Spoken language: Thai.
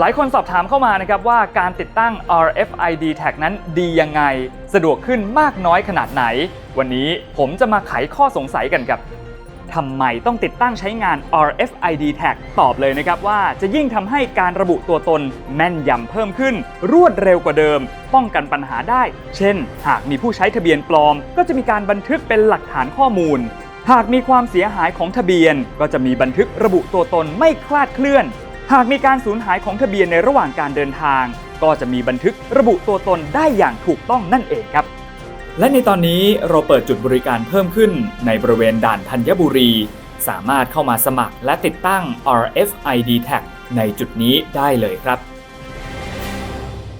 หลายคนสอบถามเข้ามานะครับว่าการติดตั้ง RFID tag นั้นดียังไง สะดวกขึ้นมากน้อยขนาดไหน วันนี้ผมจะมาไขข้อสงสัยกันครับทำไมต้องติดตั้งใช้งาน RFID tag ตอบเลยนะครับว่าจะยิ่งทำให้การระบุตัวตนแม่นยำเพิ่มขึ้น รวดเร็วกว่าเดิม ป้องกันปัญหาได้ เช่น หากมีผู้ใช้ทะเบียนปลอม ก็จะมีการบันทึกเป็นหลักฐานข้อมูล หากมีความเสียหายของทะเบียน ก็จะมีบันทึกระบุตัวตนไม่คลาดเคลื่อน หากมีการสูญหายของทะเบียนในระหว่างการเดินทาง ก็จะมีบันทึกระบุตัวตนได้อย่างถูกต้องนั่นเองครับ และในตอนนี้เราเปิดจุดบริการเพิ่มขึ้นในบริเวณด่านธัญบุรี สามารถเข้ามาสมัครและติดตั้ง RFID tag ในจุดนี้ได้เลยครับ